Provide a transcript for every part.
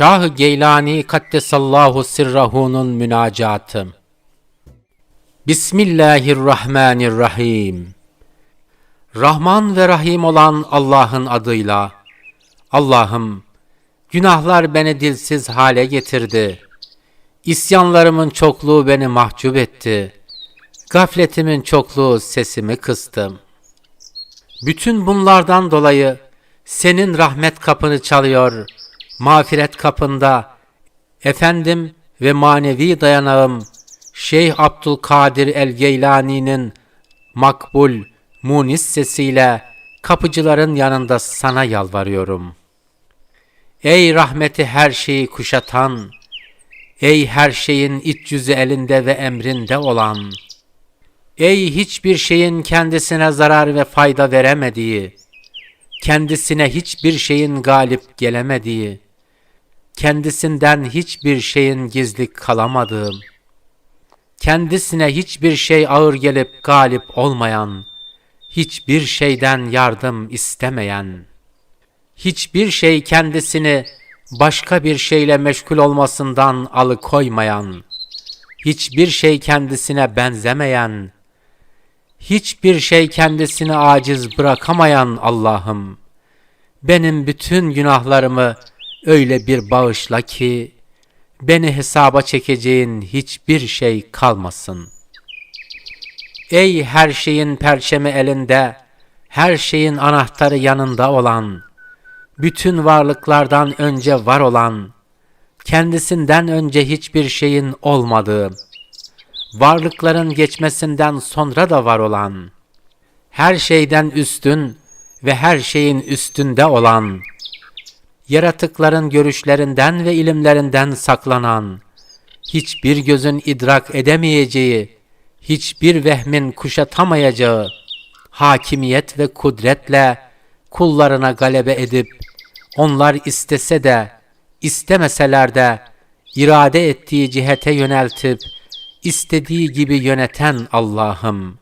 Şah-ı Geylani Kaddesallahu Sirrahu'nun münacatı. Bismillahirrahmanirrahim. Rahman ve Rahim olan Allah'ın adıyla. Allah'ım, günahlar beni dilsiz hale getirdi. İsyanlarımın çokluğu beni mahcup etti. Gafletimin çokluğu sesimi kıstım. Bütün bunlardan dolayı senin rahmet kapını çalıyor, mağfiret kapında, efendim ve manevi dayanağım, Şeyh Abdülkadir el-Geylani'nin makbul, munis sesiyle kapıcıların yanında sana yalvarıyorum. Ey rahmeti her şeyi kuşatan, ey her şeyin iç yüzü elinde ve emrinde olan, ey hiçbir şeyin kendisine zarar ve fayda veremediği, kendisine hiçbir şeyin galip gelemediği, kendisinden hiçbir şeyin gizli kalamadığı, kendisine hiçbir şey ağır gelip galip olmayan, hiçbir şeyden yardım istemeyen, hiçbir şey kendisini başka bir şeyle meşgul olmasından alıkoymayan, hiçbir şey kendisine benzemeyen, hiçbir şey kendisini aciz bırakamayan Allah'ım, benim bütün günahlarımı öyle bir bağışla ki, beni hesaba çekeceğin hiçbir şey kalmasın. Ey her şeyin perçemi elinde, her şeyin anahtarı yanında olan, bütün varlıklardan önce var olan, kendisinden önce hiçbir şeyin olmadığı, varlıkların geçmesinden sonra da var olan, her şeyden üstün ve her şeyin üstünde olan, yaratıkların görüşlerinden ve ilimlerinden saklanan, hiçbir gözün idrak edemeyeceği, hiçbir vehmin kuşatamayacağı, hakimiyet ve kudretle kullarına galebe edip, onlar istese de, istemeseler de, irade ettiği cihete yöneltip, istediği gibi yöneten Allah'ım,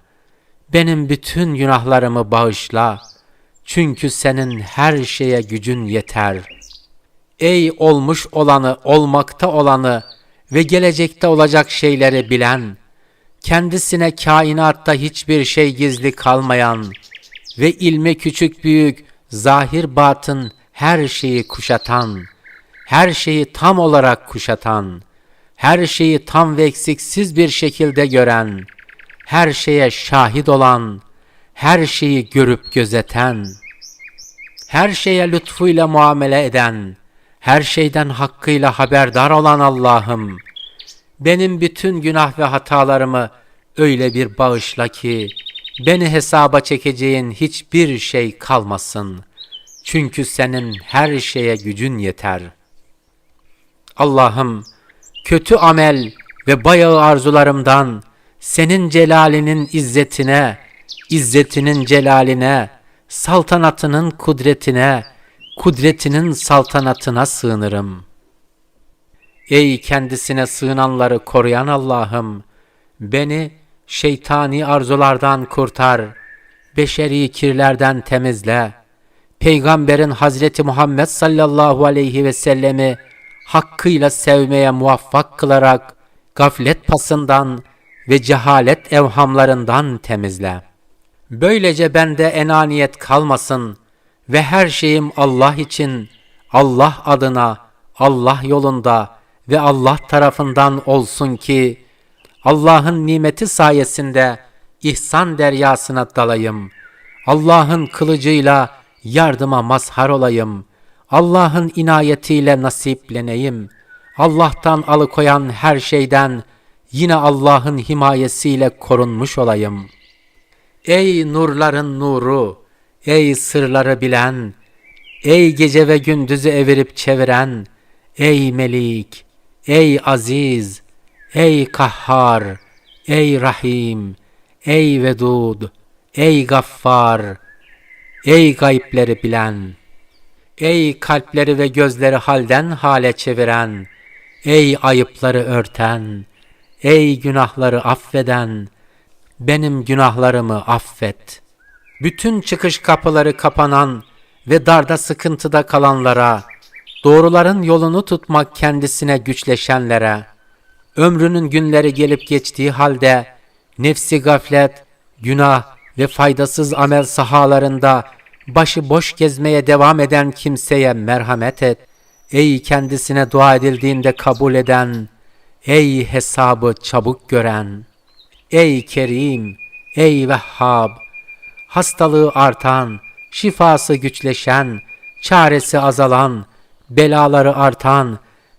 benim bütün günahlarımı bağışla, çünkü senin her şeye gücün yeter. Ey olmuş olanı, olmakta olanı ve gelecekte olacak şeyleri bilen, kendisine kainatta hiçbir şey gizli kalmayan ve ilme küçük büyük, zahir batın her şeyi kuşatan, her şeyi tam olarak kuşatan, her şeyi tam ve eksiksiz bir şekilde gören, her şeye şahit olan, her şeyi görüp gözeten, her şeye lütfuyla muamele eden, her şeyden hakkıyla haberdar olan Allah'ım, benim bütün günah ve hatalarımı öyle bir bağışla ki, beni hesaba çekeceğin hiçbir şey kalmasın. Çünkü senin her şeye gücün yeter. Allah'ım, kötü amel ve bayağı arzularımdan senin celalinin izzetine, izzetinin celaline, saltanatının kudretine, kudretinin saltanatına sığınırım. Ey kendisine sığınanları koruyan Allah'ım, beni şeytani arzulardan kurtar, beşeri kirlerden temizle, Peygamberin Hazreti Muhammed sallallahu aleyhi ve sellemi hakkıyla sevmeye muvaffak kılarak gaflet pasından ve cehalet evhamlarından temizle. Böylece bende enaniyet kalmasın ve her şeyim Allah için, Allah adına, Allah yolunda ve Allah tarafından olsun ki Allah'ın nimeti sayesinde ihsan deryasına dalayım. Allah'ın kılıcıyla yardıma mazhar olayım. Allah'ın inayetiyle nasipleneyim. Allah'tan alıkoyan her şeyden yine Allah'ın himayesiyle korunmuş olayım. Ey nurların nuru, ey sırları bilen, ey gece ve gündüzü evirip çeviren, ey melik, ey aziz, ey kahhar, ey rahim, ey vedud, ey gaffar, ey gayipleri bilen, ey kalpleri ve gözleri halden hale çeviren, ey ayıpları örten, ey günahları affeden, benim günahlarımı affet. Bütün çıkış kapıları kapanan ve darda sıkıntıda kalanlara, Doğruların yolunu tutmak kendisine güçleşenlere, ömrünün günleri gelip geçtiği halde nefsi gaflet, günah ve faydasız amel sahalarında başı boş gezmeye devam eden kimseye merhamet et. Ey kendisine dua edildiğinde kabul eden, ey hesabı çabuk gören, ey Kerim, ey Vehhab, hastalığı artan, şifası güçleşen, çaresi azalan, belaları artan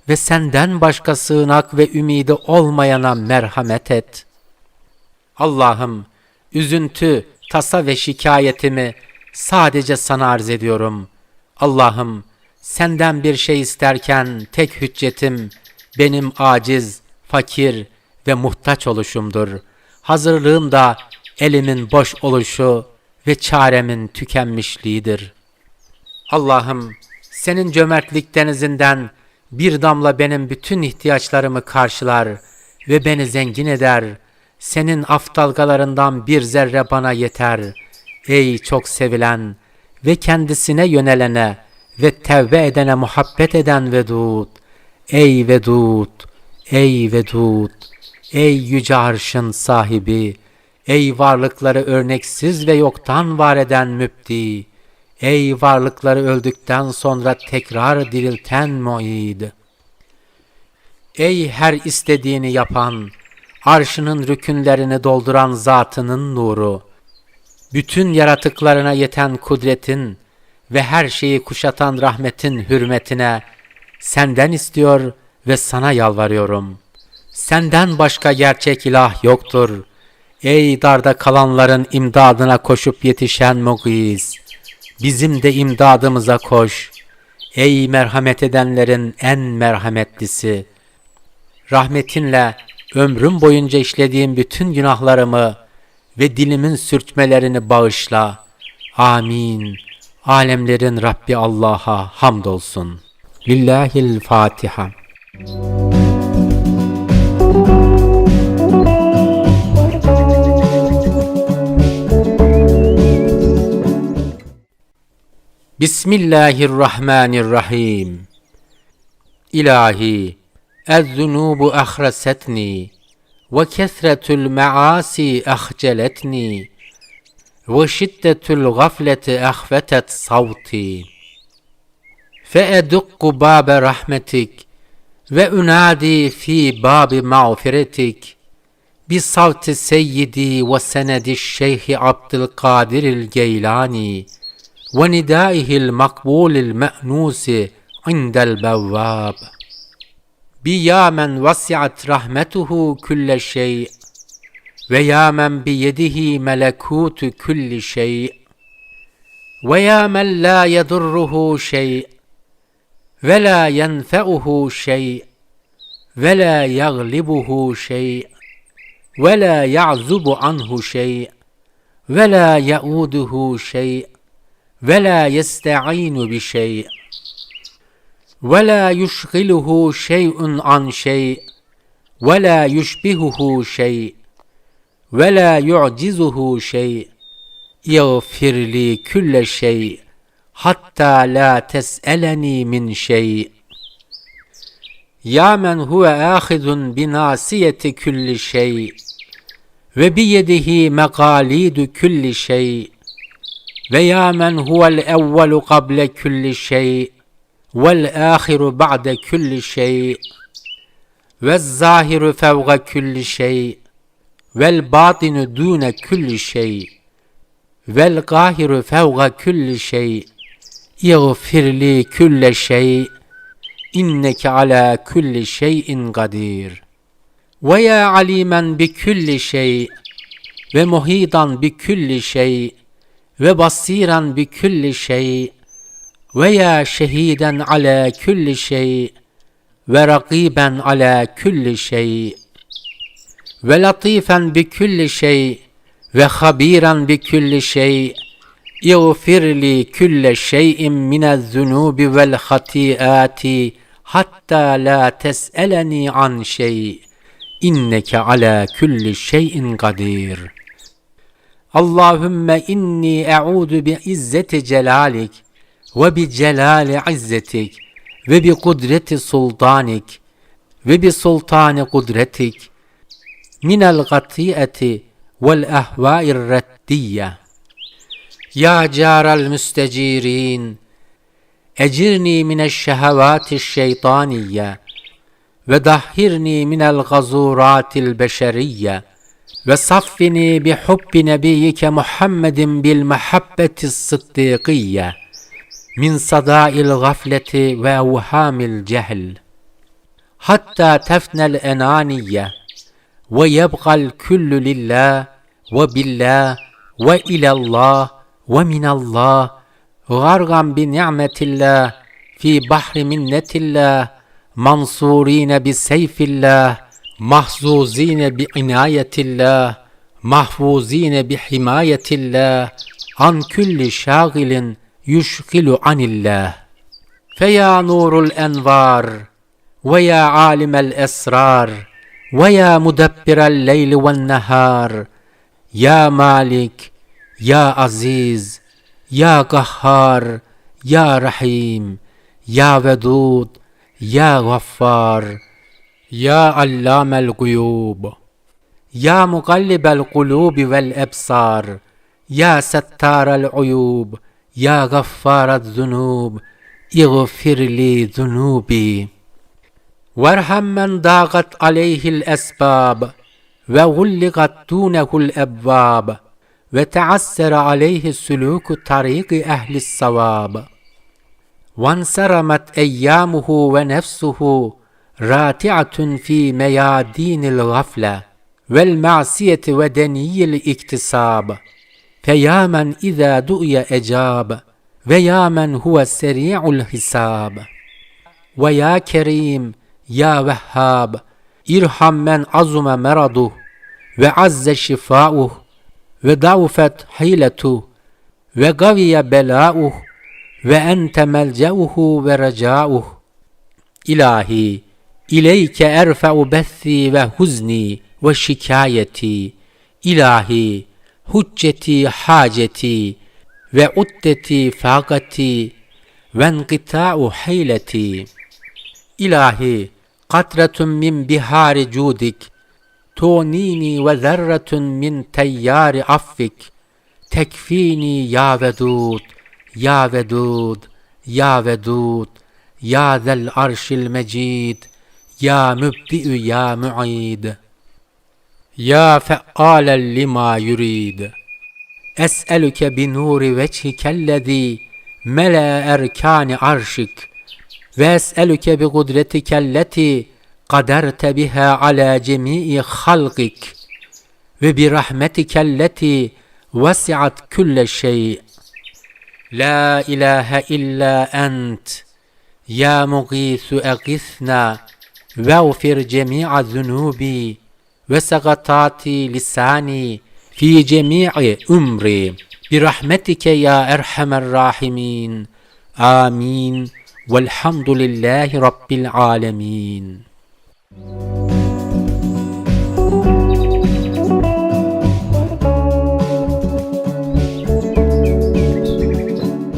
ve senden başka sığınak ve ümidi olmayana merhamet et. Allah'ım, üzüntü, tasa ve şikayetimi sadece sana arz ediyorum. Allah'ım, senden bir şey isterken tek hüccetim benim aciz, fakir ve muhtaç oluşumdur. Hazırlığım da elimin boş oluşu ve çaremin tükenmişliğidir. Allah'ım, senin cömertlik denizinden bir damla benim bütün ihtiyaçlarımı karşılar ve beni zengin eder. Senin af dalgalarından bir zerre bana yeter. Ey çok sevilen ve kendisine yönelene ve tevbe edene muhabbet eden Vedud. Ey Vedud, ey Vedud, ey yüce arşın sahibi, ey varlıkları örneksiz ve yoktan var eden mübdi. Ey varlıkları öldükten sonra tekrar dirilten muid. Ey her istediğini yapan, arşının rükünlerini dolduran zatının nuru, bütün yaratıklarına yeten kudretin ve her şeyi kuşatan rahmetin hürmetine senden istiyor ve sana yalvarıyorum. Senden başka gerçek ilah yoktur. Ey darda kalanların imdadına koşup yetişen Mugiz! Bizim de imdadımıza koş. Ey merhamet edenlerin en merhametlisi! Rahmetinle ömrüm boyunca işlediğim bütün günahlarımı ve dilimin sürtmelerini bağışla. Amin. Alemlerin Rabbi Allah'a hamdolsun. Lillahil Fatiha. Bismillahirrahmanirrahim. İlahi, ez-zunubu ahresetni ve kesretul maasi ahceletni ve şiddetul gafleti ahvetet savti. فأدق باب رحمتك وأنادي في باب مغفرتك بصوت سيدي وسند الشيخ عبد القادر الجيلاني وندائه المقبول المأنوس عند البواب. بيا من وسعت رحمته كل شيء ويا من بيده ملكوت كل شيء. ويا من لا يضره شيء ولا ينفعه شيء ولا يغلبه شيء ولا يعزب عنه شيء ولا يؤوده شيء. ولا يستعين بشيء ولا يشغله شيء عن شيء ولا يشبهه شيء ولا يعجزه شيء. يغفر لي كل شيء حتى لا تسألني من شيء. يا من هو آخذ بناصية كل شيء وبيده مقاليد كل شيء. ويا من هو الأول قبل كل شيء والآخر بعد كل شيء. والظاهر فوق كل شيء والباطن دون كل شيء والقاهر فوق كل شيء. يغفر لي كل شيء إنك على كل شيء قدير. ويا عليما بكل شيء ومحيطا بكل شيء. وبصيرا بكل شيء ويا شهيدا على كل شيء ورقيبا على كل شيء ولطيفا بكل شيء وخبيرا بكل شيء اغفر لي كل شيء من الذنوب والخطيئات حتى لا تسألني عن شيء إنك على كل شيء قدير اللهم إني أعوذ بعزة جلالك وبجلال عزتك وبقدرة سلطانك وبسلطان قدرتك من الغطيئة والأهواء الردية يا جار المستجيرين أجرني من الشهوات الشيطانية وضهرني من الغزورات البشرية وصفني بحب نبيك محمد بالمحبة الصديقية من صداء الغفلة وأوهام الجهل. حتى تفنى الأنانية ويبقى الكل لله وبالله وإلى الله ومن الله غرقا بنعمة الله في بحر منة الله منصورين بسيف الله محظوظين بعناية الله محفوظين بحماية الله عن كل شاغل يشغل عن الله. فيا نور الأنوار ويا عالم الأسرار ويا مدبر الليل والنهار. يا مالك يا عزيز يا قهار يا رحيم يا ودود يا غفار. يا علام الغيوب يا مقلب القلوب والأبصار يا ستار العيوب يا غفار الذنوب اغفر لي ذنوبي. وارحم من ضاقت عليه الأسباب وغلقت دونه الأبواب وتعسر عليه سلوك طريق أهل الصواب. وانصرمت أيامه ونفسه راتعة في ميادين الغفلة والمعصية ودني الاكتساب. فيا من إذا دعي أجاب ويا من هو سريع الحساب. ويا كريم يا وهاب ارحم من عظم مرضه وعز شفاؤه وضعفت حيلته وقوي بلاؤه وأنت ملجأه ورجاؤه. إلهي إليك أرفع بثي وحزني وشكايتي إلهي حجتي حاجتي وعدتي فاقتي وانقطاع حيلتي. إلهي قطرة من بحار جودك تونيني وذرة من تيار عفك. تكفيني يا ودود يا ودود يا ودود يا ذا العرش المجيد. يا مبدئ يا معيد. يا فعالا لما يريد. أسألك بنور وجهك الذي ملأ أركان عرشك وأسألك بقدرتك التي قدرت بها على جميع خلقك وبرحمتك التي وسعت كل شيء. لا إله إلا أنت. يا مغيث أغثنا واغفر جميع ذنوبي وسقطات لساني في جميع أمري برحمتك يا أرحم الراحمين. آمين. والحمد لله رب العالمين.